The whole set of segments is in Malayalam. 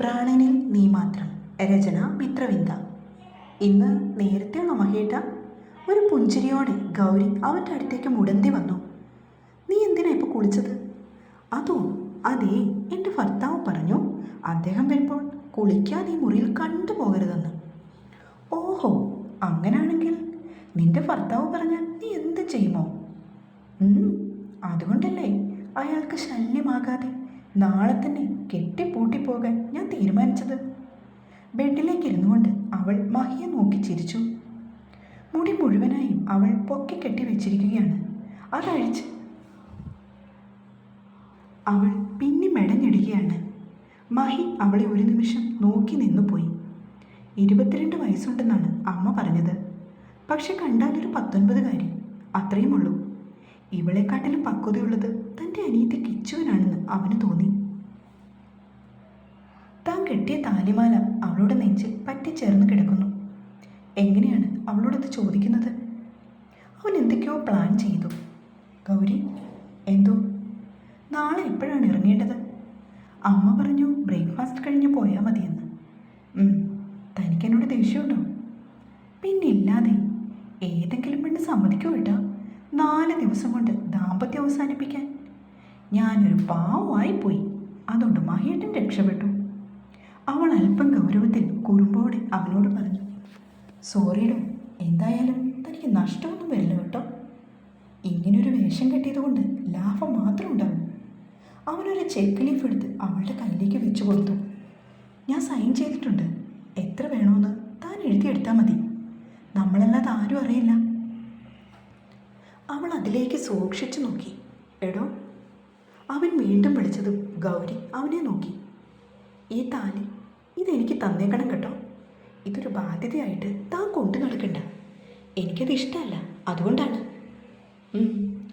പ്രാണനിൽ നീ മാത്രം. രചന മിത്രവിന്ദ. ഇന്ന് നേരത്തെയാണോ മഹേട്ട? ഒരു പുഞ്ചിരിയോടെ ഗൗരി അവന്റെ അടുത്തേക്ക് മുടന്തി വന്നു. നീ എന്തിനാ ഇപ്പോൾ കുളിച്ചത്? അതോ അതേ എന്റെ ഭർത്താവ് പറഞ്ഞു അദ്ദേഹം വരുമ്പോൾ കുളിക്കാതെ ഈ മുറിയിൽ കണ്ടുപോകരുതെന്ന് ഓഹോ അങ്ങനാണെങ്കിൽ നിന്റെ ഭർത്താവ് പറഞ്ഞാൽ നീ എന്ത് ചെയ്യുമോ? അതുകൊണ്ടല്ലേ അയാൾക്ക് ശല്യമാകാതെ നാളെ തന്നെ കെട്ടിപ്പൂട്ടി പോകാൻ ഞാൻ തീരുമാനിച്ചത്. ബെഡിലേക്ക് ഇരുന്നു കൊണ്ട് അവൾ മഹിയെ നോക്കി ചിരിച്ചു. മുടി മുഴുവനായും അവൾ പൊക്കി കെട്ടി വെച്ചിരിക്കുകയാണ്. അതഴിച്ച് അവൾ പിന്നെ മെടഞ്ഞിടുകയാണ്. മഹി അവളെ ഒരു നിമിഷം നോക്കി നിന്നുപോയി ഇരുപത്തിരണ്ട് വയസ്സുണ്ടെന്നാണ് അമ്മ പറഞ്ഞത്. പക്ഷെ കണ്ടാൽ ഒരു പത്തൊൻപതുകാരി അത്രയും ഉള്ളൂ ഇവളെക്കാട്ടിലും പക്വതയുള്ളത് തന്റെ അനിയത്തെ കിച്ചുവിനാണെന്ന് അവന് തോന്നി. താൻ കെട്ടിയ താലിമാല അവളുടെ നെഞ്ചിൽ പറ്റിച്ചേർന്ന് കിടക്കുന്നു. എങ്ങനെയാണ് അവളോടത് ചോദിക്കുന്നത്? അവൻ എന്തൊക്കെയോ പ്ലാൻ ചെയ്തു. ഗൗരി എന്തോ? നാളെ എപ്പോഴാണ് ഇറങ്ങേണ്ടത്? അമ്മ പറഞ്ഞു ബ്രേക്ക്ഫാസ്റ്റ് കഴിഞ്ഞ് പോയാൽ മതിയെന്ന്. തനിക്കെന്നോട് ദേഷ്യമുണ്ടോ? പിന്നെ ഇല്ലാതെ ഏതെങ്കിലും പെണ്ണ് സമ്മതിക്കോ കേട്ടാ നാല് ദിവസം കൊണ്ട് ദാമ്പത്യം അവസാനിപ്പിക്കാൻ. ഞാനൊരു പാവമായി പോയി. അതുകൊണ്ട് മഹേട്ടൻ രക്ഷപ്പെട്ടു. അവൾ അല്പം ഗൗരവത്തിൽ കുറുമ്പോടെ അവനോട് പറഞ്ഞു സോറിയിടും എന്തായാലും തനിക്ക് നഷ്ടമൊന്നും വരില്ല കേട്ടോ. ഇങ്ങനൊരു വേഷം കെട്ടിയതുകൊണ്ട് ലാഭം മാത്രം ഉണ്ടാവും. അവനൊരു ചെക്ക് ലീഫ് എടുത്ത് അവളുടെ കയ്യിലേക്ക് വെച്ചു കൊടുത്തു. ഞാൻ സൈൻ ചെയ്തിട്ടുണ്ട്. എത്ര വേണമെന്ന് താൻ എഴുതിയെടുത്താൽ മതി. നമ്മളല്ലാതെ ആരും അറിയില്ല. അവൾ അതിലേക്ക് സൂക്ഷിച്ചു നോക്കി. എടോ അവൻ വീണ്ടും വിളിച്ചതും ഗൗരി അവനെ നോക്കി. ഈ താലി ഇതെനിക്ക് തന്നേക്കണം കേട്ടോ. ഇതൊരു ബാധ്യതയായിട്ട് താൻ കൊണ്ടു നടക്കണ്ട. എനിക്കത് ഇഷ്ടമല്ല അതുകൊണ്ടാണ്.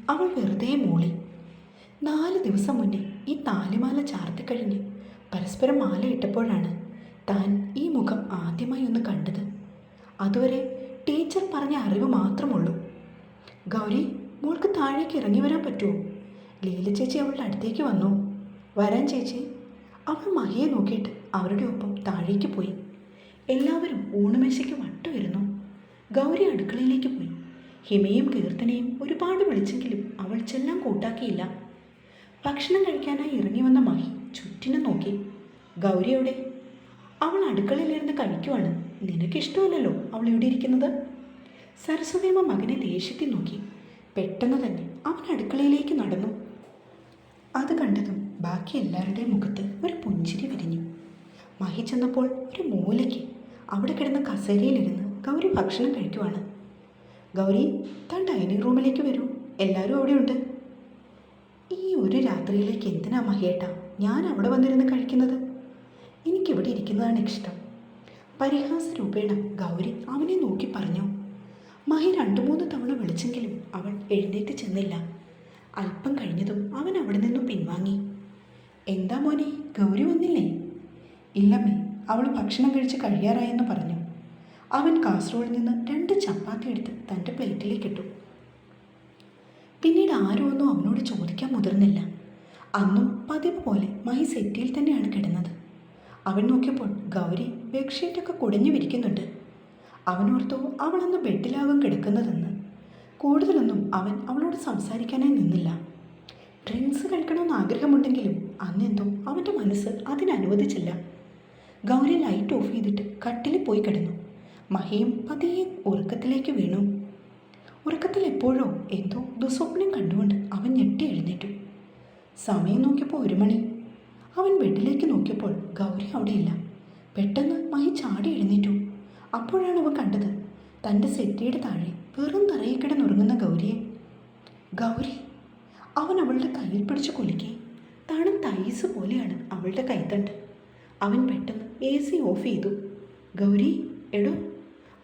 അവൾ വെറുതെ മൂളി. നാല് ദിവസം മുന്നേ ഈ താലിമാല ചാർത്തിക്കഴിഞ്ഞ് പരസ്പരം മാല ഇട്ടപ്പോഴാണ് താൻ ഈ മുഖം ആദ്യമായി ഒന്ന് കണ്ടത്. അതുവരെ ടീച്ചർ പറഞ്ഞ അറിവ് മാത്രമുള്ളൂ. ഗൗരി മോൾക്ക് താഴേക്ക് ഇറങ്ങി വരാൻ പറ്റുമോ? ലീല ചേച്ചി അവളുടെ അടുത്തേക്ക് വന്നു. വരാൻ ചേച്ചി. അവൾ മഹിയെ നോക്കിയിട്ട് അവരുടെ ഒപ്പം താഴേക്ക് പോയി. എല്ലാവരും ഊണുമേശയ്ക്ക് വട്ടുവരുന്നു ഗൗരി അടുക്കളയിലേക്ക് പോയി. ഹിമയും കീർത്തനയും ഒരുപാട് വിളിച്ചെങ്കിലും അവൾ ചെല്ലാം കൂട്ടാക്കിയില്ല. ഭക്ഷണം കഴിക്കാനായി ഇറങ്ങി വന്ന മഹി ചുറ്റിനും നോക്കി. ഗൗരിയോടെ അവൾ അടുക്കളയിലിരുന്ന് കഴിക്കുവാണ്. നിനക്കിഷ്ടമല്ലല്ലോ അവൾ ഇവിടെ ഇരിക്കുന്നത്? സരസ്വതിയമ്മ മകനെ ദേഷ്യത്തിൽ നോക്കി. പെട്ടെന്ന് തന്നെ അവൻ അടുക്കളയിലേക്ക് നടന്നു. അത് കണ്ടതും ബാക്കി എല്ലാവരുടെയും മുഖത്ത് ഒരു പുഞ്ചിരി വിരിഞ്ഞു. മഹി ചെന്നപ്പോൾ ഒരു മൂലയ്ക്ക് അവിടെ കിടന്ന കസേരയിലിരുന്ന് ഗൗരി ഭക്ഷണം കഴിക്കുവാണ്. ഗൗരി താൻ ഡൈനിങ് റൂമിലേക്ക് വരൂ. എല്ലാവരും അവിടെയുണ്ട്. ഈ ഒരു രാത്രിയിലേക്ക് എന്തിനാ മഹിയേട്ട ഞാൻ അവിടെ വന്നിരുന്ന് കഴിക്കുന്നത്? എനിക്കിവിടെ ഇരിക്കുന്നതാണ് ഇഷ്ടം. പരിഹാസ രൂപേണ ഗൗരി അവനെ നോക്കി പറഞ്ഞു. മഹി രണ്ടു മൂന്ന് തവണ വിളിച്ചെങ്കിലും അവൾ എഴുന്നേറ്റ് ചെന്നില്ല. അല്പം കഴിഞ്ഞതും അവൻ അവിടെ നിന്നും പിൻവാങ്ങി. എന്താ മോനെ ഗൗരി വന്നില്ലേ? ഇല്ലമ്മേ അവൾ ഭക്ഷണം കഴിച്ച് കഴിയാറായെന്ന് പറഞ്ഞു. അവൻ കാസർഗോഡിൽ നിന്ന് രണ്ട് ചപ്പാത്തി എടുത്ത് തന്റെ പ്ലേറ്റിലേക്ക് ഇട്ടു. പിന്നീട് ആരും ഒന്നും അവനോട് ചോദിക്കാൻ മുതിർന്നില്ല. അന്നും പതിവ് പോലെ മഹി സെറ്റിയിൽ തന്നെയാണ് കിടന്നത്. അവൻ നോക്കിയപ്പോൾ ഗൗരി ബെഡ്ഷീറ്റൊക്കെ കുടഞ്ഞു വിരിക്കുന്നുണ്ട്. അവനോർത്തു അവളന്ന് ബെഡിലാകും കിടക്കുന്നതെന്ന്. കൂടുതലൊന്നും അവൻ അവളോട് സംസാരിക്കാനായി നിന്നില്ല. ഡ്രിങ്ക്സ് കഴിക്കണമെന്ന് ആഗ്രഹമുണ്ടെങ്കിലും അന്നെന്തോ അവന്റെ മനസ്സ് അതിനനുവദിച്ചില്ല. ഗൗരി ലൈറ്റ് ഓഫ് ചെയ്തിട്ട് കട്ടിലിൽ പോയി കിടന്നു. മഹിയും പതിയെ ഉറക്കത്തിലേക്ക് വീണു. ഉറക്കത്തിൽ എപ്പോഴോ എന്തോ ദുസ്വപ്നം കണ്ടുകൊണ്ട് അവൻ ഞെട്ടി എഴുന്നേറ്റു. സമയം നോക്കിയപ്പോൾ ഒരു മണി. അവൻ ബെഡിലേക്ക് നോക്കിയപ്പോൾ ഗൗരി അവിടെയില്ല. പെട്ടെന്ന് മഹി ചാടി എഴുന്നേറ്റു. അപ്പോഴാണ് അവൻ കണ്ടത് തന്റെ സെറ്റിയുടെ താഴെ വെറും തറയിൽ കിടന്നുറങ്ങുന്ന ഗൗരിയെ. ഗൗരി അവൻ അവളുടെ കയ്യിൽ പിടിച്ച് കുലുക്കി. തണുത്ത തൈസ് പോലെയാണ് അവളുടെ കൈത്തണ്ട്. അവൻ പെട്ടെന്ന് എ സി ഓഫ് ചെയ്തു. ഗൗരി എടോ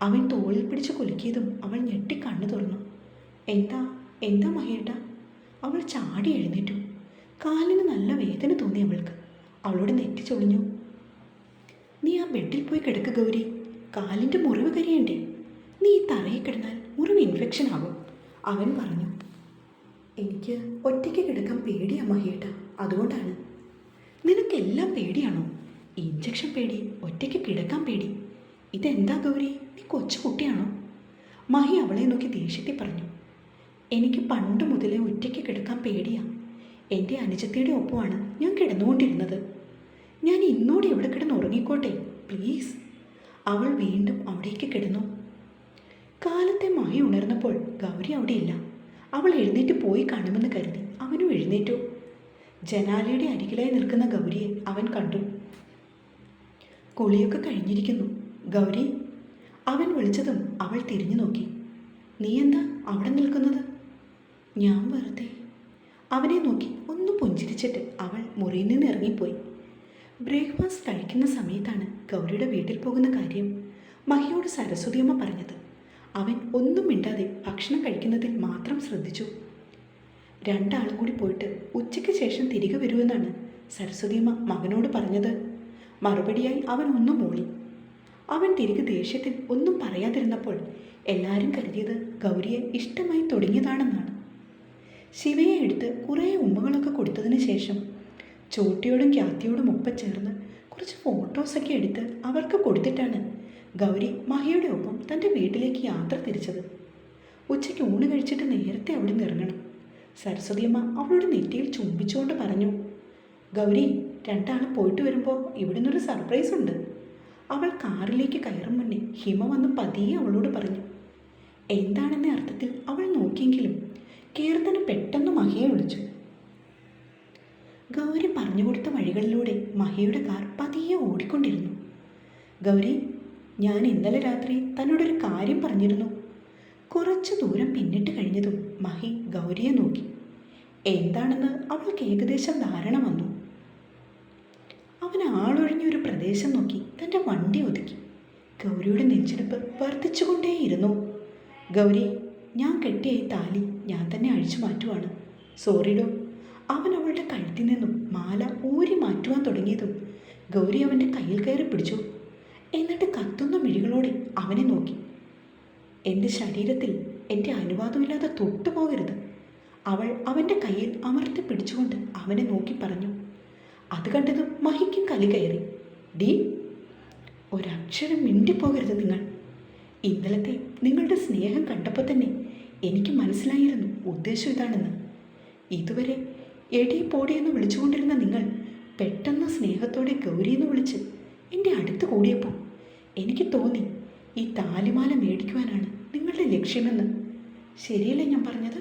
അവൻ തോളിൽ പിടിച്ച് കുലുക്കിയതും അവൾ ഞെട്ടി കണ്ണു തുറന്നു. എന്താ എന്താ മഹേട്ട? അവൾ ചാടി എഴുന്നേറ്റു. കാലിന് നല്ല വേദന തോന്നി അവൾക്ക്. അവളോട് നെറ്റി ചൊളിഞ്ഞു നീ ആ ബെഡിൽ പോയി കിടക്ക് ഗൗരി. കാലിന്റെ മുറിവ് കരിയണ്ടേ? നീ തറയിൽ കിടന്നാൽ മുറിവ് ഇൻഫെക്ഷൻ ആകും. അവൻ പറഞ്ഞു എനിക്ക് ഒറ്റയ്ക്ക് കിടക്കാൻ പേടിയാ മഹിയേട്ട. അതുകൊണ്ടാണ്. നിനക്കെല്ലാം പേടിയാണോ? ഇഞ്ചക്ഷൻ പേടി ഒറ്റയ്ക്ക് കിടക്കാൻ പേടി. ഇതെന്താ ഗൗരി? നീ കൊച്ചു കുട്ടിയാണോ? മഹി അവളെ നോക്കി ദേഷ്യത്തിൽ പറഞ്ഞു എനിക്ക് പണ്ട് മുതലേ ഒറ്റയ്ക്ക് കിടക്കാൻ പേടിയാണ് എന്റെ അനുജത്തിയുടെ ഒപ്പമാണ് ഞാൻ കിടന്നുകൊണ്ടിരുന്നത്. ഞാൻ ഇന്നോട് എവിടെ കിടന്ന് ഉറങ്ങിക്കോട്ടെ? പ്ലീസ് അവൾ വീണ്ടും അവിടേക്ക് കിടന്നു. കാലത്തെ മഹി ഉണർന്നപ്പോൾ ഗൗരി അവിടെയില്ല. അവൾ എഴുന്നേറ്റ് പോയി കാണുമെന്ന് കരുതി അവനും എഴുന്നേറ്റു. ജനാലയുടെ അരികിലായി നിൽക്കുന്ന ഗൗരിയെ അവൻ കണ്ടു. കുളിയൊക്കെ കഴിഞ്ഞിരിക്കുന്നു. ഗൗരി അവൻ വിളിച്ചതും അവൾ തിരിഞ്ഞു നോക്കി. നീ എന്താ അവിടെ നിൽക്കുന്നത്? ഞാൻ വെറുതെ. അവനെ നോക്കി ഒന്ന് പുഞ്ചിരിച്ചിട്ട് അവൾ മുറിയിൽ നിന്ന് ഇറങ്ങിപ്പോയി. ബ്രേക്ക്ഫാസ്റ്റ് കഴിക്കുന്ന സമയത്താണ് ഗൗരിയുടെ വീട്ടിൽ പോകുന്ന കാര്യം. മഹിയോട് സരസ്വതിയമ്മ പറഞ്ഞത്. അവൻ ഒന്നും മിണ്ടാതെ ഭക്ഷണം കഴിക്കുന്നതിൽ മാത്രം ശ്രദ്ധിച്ചു. രണ്ടാളും കൂടി പോയിട്ട് ഉച്ചയ്ക്ക് ശേഷം തിരികെ വരുമെന്നാണ് സരസ്വതിയമ്മ മകനോട് പറഞ്ഞത്. മറുപടിയായി അവൻ ഒന്നും മൂളി. അവൻ തിരികെ ദേഷ്യത്തിൽ ഒന്നും പറയാതിരുന്നപ്പോൾ എല്ലാവരും കരുതിയത് ഗൗരിയെ ഇഷ്ടമായി തുടങ്ങിയതാണെന്നാണ്. ശിവയെ എടുത്ത് കുറേ ഉമ്മകളൊക്കെ കൊടുത്തതിന് ശേഷം ചോട്ടിയോടും ക്യാത്തിയോടും ഒപ്പം ചേർന്ന് കുറച്ച് ഫോട്ടോസൊക്കെ എടുത്ത് അവർക്ക് കൊടുത്തിട്ടാണ് ഗൗരി മഹിയുടെ ഒപ്പം തന്റെ വീട്ടിലേക്ക് യാത്ര തിരിച്ചത്. ഉച്ചയ്ക്ക് ഊണ് കഴിച്ചിട്ട് നേരത്തെ അവിടെ നിന്ന് ഇറങ്ങണം. സരസ്വതിയമ്മ അവളുടെ നെറ്റിയിൽ ചുംബിച്ചുകൊണ്ട് പറഞ്ഞു ഗൗരി രണ്ടാളും പോയിട്ട് വരുമ്പോൾ ഇവിടെ നിന്നൊരു സർപ്രൈസ് ഉണ്ട്. അവൾ കാറിലേക്ക് കയറും മുന്നേ ഹിമ വന്ന് പതിയെ അവളോട് പറഞ്ഞു എന്താണെന്ന അർത്ഥത്തിൽ അവൾ നോക്കിയെങ്കിലും കീർത്തന പെട്ടെന്ന് മഹിയെ വിളിച്ചു. ഗൗരി പറഞ്ഞു കൊടുത്ത വഴികളിലൂടെ മഹയുടെ കാർ പതിയെ ഓടിക്കൊണ്ടിരുന്നു. ഗൗരി ഞാൻ ഇന്നലെ രാത്രി തന്നോടൊരു കാര്യം പറഞ്ഞിരുന്നു. കുറച്ചു ദൂരം പിന്നിട്ട് കഴിഞ്ഞതും മഹി ഗൗരിയെ നോക്കി. എന്താണെന്ന് അവൾക്ക് ഏകദേശം ധാരണ വന്നു. അവൻ ആളൊഴിഞ്ഞ ഒരു പ്രദേശം നോക്കി തന്റെ വണ്ടി ഒതുക്കി. ഗൗരിയുടെ നെഞ്ചെടുപ്പ് വർദ്ധിച്ചുകൊണ്ടേയിരുന്നു. ഗൗരി ഞാൻ കെട്ടിയ ഈ താലി ഞാൻ തന്നെ അഴിച്ചു മാറ്റുവാണ്. സോറിഡോ അവൻ അവളുടെ കഴുത്തിൽ നിന്നും മാല ഊരി മാറ്റുവാൻ തുടങ്ങിയതും ഗൗരി അവന്റെ കയ്യിൽ കയറി പിടിച്ചു. എന്നിട്ട് കത്തുന്ന മിഴികളോടെ അവനെ നോക്കി. എന്റെ ശരീരത്തിൽ എന്റെ അനുവാദമില്ലാതെ തൊട്ടുപോകരുത് അവൾ അവന്റെ കയ്യിൽ അമർത്തി പിടിച്ചുകൊണ്ട് അവനെ നോക്കി പറഞ്ഞു. അത് കണ്ടതും മഹിക്കും കലി കയറി. ഡി ഒരക്ഷരം മിണ്ടിപ്പോകരുത് നിങ്ങൾ. ഇന്നലത്തെ നിങ്ങളുടെ സ്നേഹം കണ്ടപ്പോൾ തന്നെ എനിക്ക് മനസ്സിലായിരുന്നു ഉദ്ദേശം ഇതാണെന്ന്. ഇതുവരെ എടി പോടി എന്ന് വിളിച്ചുകൊണ്ടിരുന്ന നിങ്ങൾ പെട്ടെന്ന് സ്നേഹത്തോടെ ഗൗരി എന്ന് വിളിച്ച് എന്റെ അടുത്ത് കൂടിയപ്പോൾ എനിക്ക് തോന്നി ഈ താലിമാല മേടിക്കുവാനാണ് നിങ്ങളുടെ ലക്ഷ്യമെന്ന്. ശരിയല്ലേ ഞാൻ പറഞ്ഞത്?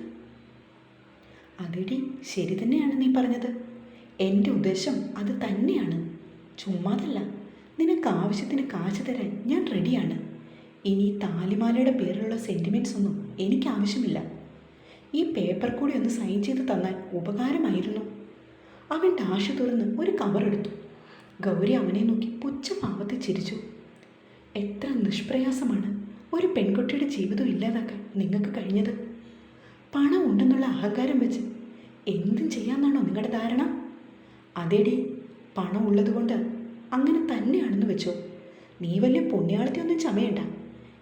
അതെടി ശരി തന്നെയാണ് നീ പറഞ്ഞത്. എന്റെ ഉദ്ദേശം അത് തന്നെയാണ്. ചുമ്മാതല്ല നിനക്ക് ആവശ്യത്തിന് കാശ് തരാൻ ഞാൻ റെഡിയാണ് ഇനി താലിമാലയുടെ പേരിലുള്ള സെന്റിമെന്റ്സ് ഒന്നും എനിക്ക് ആവശ്യമില്ല. ഈ പേപ്പർ കൂടി ഒന്ന് സൈൻ ചെയ്ത് തന്നാൽ ഉപകാരമായിരുന്നു. അവൻ ഡാഷ് തുറന്ന് ഒരു കവർ എടുത്തു. ഗൗരി അവനെ നോക്കി പുച്ഛഭാവത്തിൽ ചിരിച്ചു. എത്ര നിഷ്പ്രയാസമാണ്. ഒരു പെൺകുട്ടിയുടെ ജീവിതം ഇല്ലാതാക്കാൻ നിങ്ങൾക്ക് കഴിഞ്ഞത്. പണം ഉണ്ടെന്നുള്ള അഹങ്കാരം വെച്ച് എന്തും ചെയ്യാമെന്നാണോ നിങ്ങളുടെ ധാരണ? അതേടി പണം ഉള്ളതുകൊണ്ട് അങ്ങനെ തന്നെയാണെന്ന് വെച്ചോ. നീ വലിയ പുണ്യാളത്തെയൊന്നും ചമയണ്ട.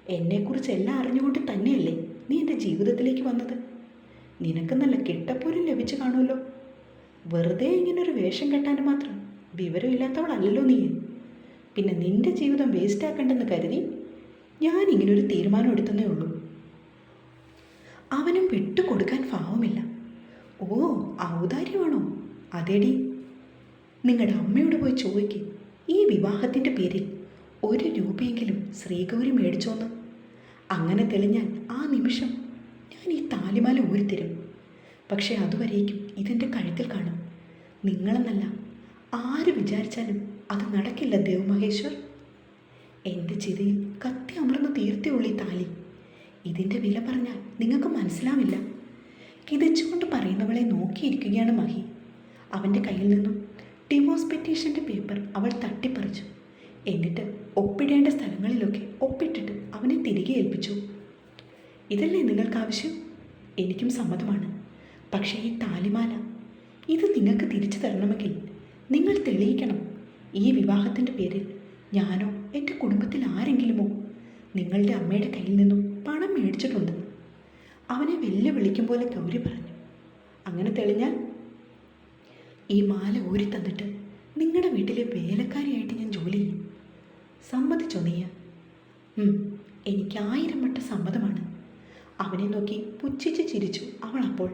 എന്നെക്കുറിച്ച് എല്ലാം അറിഞ്ഞുകൊണ്ട് തന്നെയല്ലേ നീ എന്റെ ജീവിതത്തിലേക്ക് വന്നത്? നിനക്ക് നല്ല കിട്ടപ്പോലും ലഭിച്ചു കാണുമല്ലോ. വെറുതെ ഇങ്ങനെ ഒരു വേഷം കെട്ടാൻ മാത്രം വിവരമില്ലാത്തവളല്ലല്ലോ നീ. പിന്നെ നിന്റെ ജീവിതം വേസ്റ്റ് ആക്കണ്ടെന്ന് കരുതി ഞാൻ ഇങ്ങനൊരു തീരുമാനം എടുത്തതേ ഉള്ളൂ. അവനും വിട്ടുകൊടുക്കാൻ ഭാവമില്ല ഓ ഔദാര്യമാണോ? അതേടി. നിങ്ങളുടെ അമ്മയോട് പോയി ചോദിക്ക്. ഈ വിവാഹത്തിന്റെ പേരിൽ ഒരു രൂപയെങ്കിലും ശ്രീഗൗരി മേടിച്ചോന്ന്. അങ്ങനെ തെളിഞ്ഞാൽ ആ നിമിഷം ഞാൻ ഈ താലിമാല ഊരിത്തരും. പക്ഷേ അതുവരേക്കും ഇതെന്റെ കഴുത്തിൽ കാണും. നിങ്ങളെന്നല്ല ആര് വിചാരിച്ചാലും അത് നടക്കില്ല ദേവമഹേശ്വർ. എന്റെ ചിതയിൽ കത്തി അമർന്ന് തീർത്തിയുള്ളൂ ഈ താലി. ഇതിന്റെ വില പറഞ്ഞാൽ നിങ്ങൾക്ക് മനസ്സിലാവില്ല. കിതച്ചുകൊണ്ട് പറയുന്നവളെ നോക്കിയിരിക്കുകയാണ് മഹി. അവന്റെ കയ്യിൽ നിന്നും ഡിവോഴ്സ് പെറ്റീഷന്റെ പേപ്പർ അവൾ തട്ടിപ്പറിച്ചു. എന്നിട്ട് ഒപ്പിടേണ്ട സ്ഥലങ്ങളിലൊക്കെ ഒപ്പിട്ടിട്ട് അവനെ തിരികെ ഏൽപ്പിച്ചു. ഇതല്ലേ നിങ്ങൾക്ക് ആവശ്യം എനിക്കും സമ്മതമാണ്. പക്ഷേ ഈ താലിമാല ഇത് നിങ്ങൾക്ക് തിരിച്ചു തരണമെങ്കിൽ നിങ്ങൾ തെളിയിക്കണം. ഈ വിവാഹത്തിന്റെ പേരിൽ ഞാനോ എന്റെ കുടുംബത്തിൽ ആരെങ്കിലുമോ നിങ്ങളുടെ അമ്മയുടെ കയ്യിൽ നിന്നും പണം മേടിച്ചിട്ടുണ്ടെന്ന് അവനെ വെല്ലുവിളിക്കും പോലെ ഗൗരി പറഞ്ഞു. അങ്ങനെ തെളിഞ്ഞാൽ ഈ മാല ഊരി തന്നിട്ട് നിങ്ങളുടെ വീട്ടിലെ വേലക്കാരിയായിട്ട് ഞാൻ സമ്മതിച്ചോ നീയ? എനിക്ക് ആയിരം വട്ട സമ്മതമാണ്. അവനെ നോക്കി പുച്ഛിച്ച് ചിരിച്ചു. അവൾ അപ്പോൾ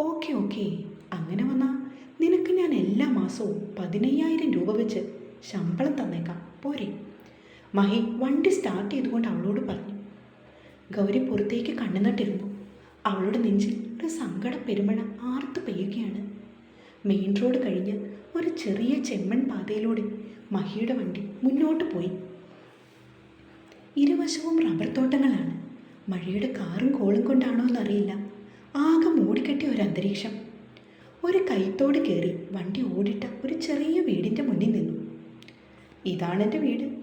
ഓക്കെ ഓക്കെ. അങ്ങനെ വന്നാൽ നിനക്ക് ഞാൻ എല്ലാ മാസവും പതിനയ്യായിരം രൂപ വെച്ച് ശമ്പളം തന്നേക്കാം. പോരെ. മഹി വണ്ടി സ്റ്റാർട്ട് ചെയ്തുകൊണ്ട് അവളോട് പറഞ്ഞു. ഗൗരി പുറത്തേക്ക് കണ്ണുനട്ടിരുന്നു. അവളുടെ നെഞ്ചിൽ ഒരു സങ്കട പെരുമഴ ആർത്തു പെയ്യുകയാണ്. മെയിൻ റോഡ് കഴിഞ്ഞ് ഒരു ചെറിയ ചെമ്മൺ പാതയിലൂടെ മഹിയുടെ വണ്ടി മുന്നോട്ട് പോയി. ഇരുവശവും റബ്ബർ തോട്ടങ്ങളാണ്. മഴയുടെ കാറും കോളും കൊണ്ടാണോ എന്നറിയില്ല. ആകെ മൂടിക്കെട്ടിയ ഒരു അന്തരീക്ഷം. ഒരു കൈത്തോട് കയറി വണ്ടി ഓടിട്ട ഒരു ചെറിയ വീടിന്റെ മുന്നിൽ നിന്നു. ഇതാണ് എന്റെ വീട്.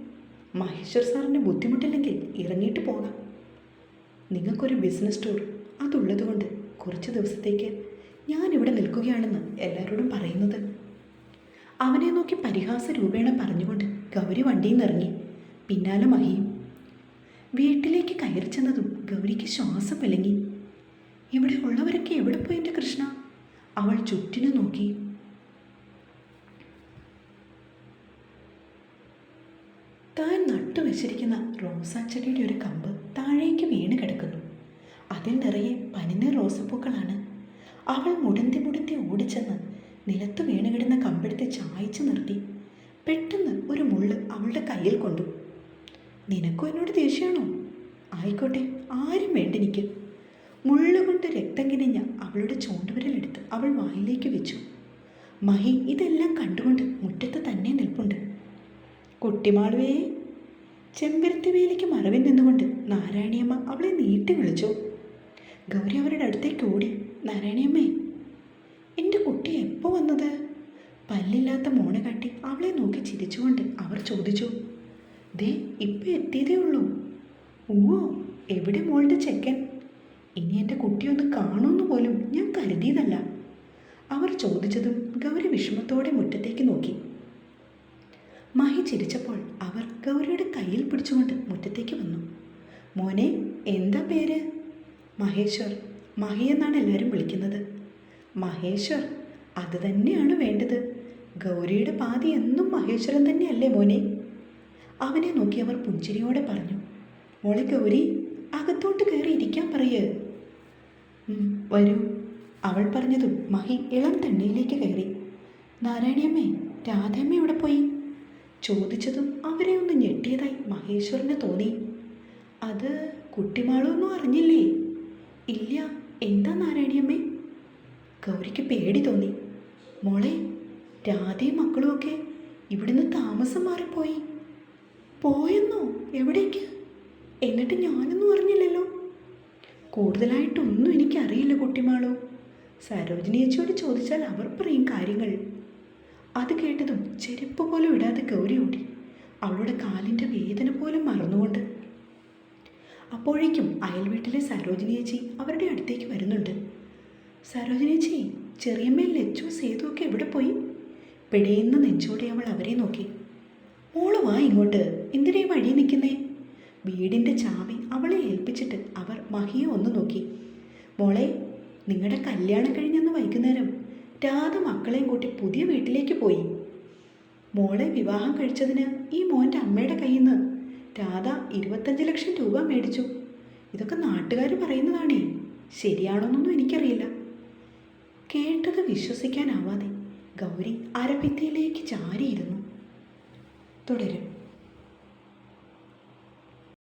മഹേശ്വർ സാറിന് ബുദ്ധിമുട്ടില്ലെങ്കിൽ ഇറങ്ങിയിട്ട് പോകാം. നിങ്ങൾക്കൊരു ബിസിനസ് ടൂർ അതുള്ളതുകൊണ്ട് കുറച്ച് ദിവസത്തേക്ക് ഞാനിവിടെ നിൽക്കുകയാണെന്ന് എല്ലാവരോടും പറയുന്നത്. അവനെ നോക്കി പരിഹാസ രൂപേണ പറഞ്ഞുകൊണ്ട് ഗൗരി വണ്ടിയിൽ നിന്നിറങ്ങി. പിന്നാലെ മഹിയും വീട്ടിലേക്ക് കയറി ചെന്നതും ഗൗരിക്ക് ശ്വാസം വിളങ്ങി ഇവിടെ ഉള്ളവരൊക്കെ എവിടെ പോയി എന്റെ കൃഷ്ണ? അവൾ ചുറ്റിനു നോക്കി. താൻ നട്ടുവെച്ചിരിക്കുന്ന റോസാച്ചെടിയുടെ ഒരു കമ്പ് താഴേക്ക് വീണ് കിടക്കുന്നു. അതിൽ നിറയെ പനിനീർ റോസപ്പൂക്കളാണ്. അവൾ മുടന്തി മുടന്തി ഓടിച്ചെന്ന് നിലത്ത് വീണ് കിടന്ന കമ്പെടുത്ത് ചായച്ചു നിർത്തി. പെട്ടെന്ന് ഒരു മുള്ള് അവളുടെ കയ്യിൽ കൊണ്ടു. നിനക്കും എന്നോട് ദേഷ്യമാണോ? ആയിക്കോട്ടെ ആരും വേണ്ട എനിക്ക്. മുള്ളുകൊണ്ട് രക്തം കിനിഞ്ഞ അവളുടെ ചൂണ്ടുവിരലെടുത്ത് അവൾ വായിലേക്ക് വെച്ചു. മഹി ഇതെല്ലാം കണ്ടുകൊണ്ട് മുറ്റത്ത് തന്നെ നിൽപ്പുണ്ട്. കുട്ടിമാളുവേ ചെമ്പരത്തി വേലിക്ക് മറവിൽ നിന്നുകൊണ്ട് നാരായണിയമ്മ അവളെ നീട്ടി വിളിച്ചു. ഗൗരി അവരുടെ അടുത്തേക്ക് ഓടി നാരായണിയമ്മേ എന്റെ കുട്ടി എപ്പോൾ വന്നത്? പല്ലില്ലാത്ത മോണ കാട്ടി അവളെ നോക്കി ചിരിച്ചുകൊണ്ട് അവർ ചോദിച്ചു. ദേ ഇപ്പം എത്തിയതേ ഉള്ളൂ. ഓ എവിടെ മോളുടെ ചെക്കൻ? ഇനി എന്റെ കുട്ടിയൊന്ന് കാണുമെന്ന് പോലും ഞാൻ കരുതിയതല്ല. അവർ ചോദിച്ചതും ഗൗരി വിഷമത്തോടെ മുറ്റത്തേക്ക് നോക്കി. മഹി ചിരിച്ചപ്പോൾ അവർ ഗൗരിയുടെ കയ്യിൽ പിടിച്ചുകൊണ്ട് മുറ്റത്തേക്ക് വന്നു. മോനെ എന്താ പേര്? മഹേശ്വർ. മഹി എന്നാണ് എല്ലാവരും വിളിക്കുന്നത്. മഹേശ്വർ അത് തന്നെയാണ് വേണ്ടത്. ഗൗരിയുടെ പാതി എന്നും മഹേശ്വരൻ തന്നെയല്ലേ മോനെ? അവനെ നോക്കി അവർ പുഞ്ചിരിയോടെ പറഞ്ഞു മോളെ ഗൗരി അകത്തോട്ട് കയറി ഇരിക്കാൻ പറയ. വരൂ അവൾ പറഞ്ഞതും മഹി ഇളം തണ്ണയിലേക്ക് കയറി. നാരായണിയമ്മേ രാധയമ്മ എവിടെ പോയി? ചോദിച്ചതും അവരെ ഒന്ന് ഞെട്ടിയതായി മഹേശ്വരന് തോന്നി. അത് കുട്ടിമാളൊന്നും അറിഞ്ഞില്ലേ? ഇല്ല എന്താ നാരായണിയമ്മേ? ഗൗരിക്ക് പേടി തോന്നി. മോളെ രാധയും മക്കളുമൊക്കെ ഇവിടുന്ന് താമസം മാറിപ്പോയി. പോയെന്നോ? എവിടേക്ക്? എന്നിട്ട് ഞാനൊന്നും അറിഞ്ഞില്ലല്ലോ. കൂടുതലായിട്ടൊന്നും എനിക്കറിയില്ല കുട്ടിമാളോ. സരോജിനി ചേച്ചിയോട് ചോദിച്ചാൽ അവർ പറയും കാര്യങ്ങൾ. അത് കേട്ടതും ചെരുപ്പ് പോലും ഇടാതെ ഗൗരി ഓടി. അവളുടെ കാലിന്റെ വേദന പോലും മറന്നുകൊണ്ട്. അപ്പോഴേക്കും അയൽ വീട്ടിലെ സരോജിനി ചേച്ചി അവരുടെ അടുത്തേക്ക് വരുന്നുണ്ട്. സരോജിനി ചേച്ചി ചെറിയമ്മയിൽ ലച്ചു സേതുവൊക്കെ എവിടെ പോയി? പിടയുന്ന നെഞ്ചോടെ അവൾ അവരെ നോക്കി. മോൾ വാ ഇങ്ങോട്ട്. എന്തിനേ വഴി നിൽക്കുന്നേ? വീടിന്റെ ചാവി അവളെ ഏൽപ്പിച്ചിട്ട് അവർ മഹിയെ ഒന്ന് നോക്കി. മോളെ നിങ്ങളുടെ കല്യാണം കഴിഞ്ഞന്ന് വൈകുന്നേരം രാധ മക്കളെയും കൂട്ടി പുതിയ വീട്ടിലേക്ക് പോയി. മോളെ വിവാഹം കഴിച്ചതിന് ഈ മോന്റെ അമ്മയുടെ കയ്യിൽ നിന്ന് രാധ ഇരുപത്തഞ്ച് ലക്ഷം രൂപ മേടിച്ചു. ഇതൊക്കെ നാട്ടുകാർ പറയുന്നതാണേ. ശരിയാണോന്നൊന്നും എനിക്കറിയില്ല. കേട്ടത് വിശ്വസിക്കാനാവാതെ ഗൗരി അരഭിത്തിയിലേക്ക് ചാരിയിരുന്നു. തുടരും.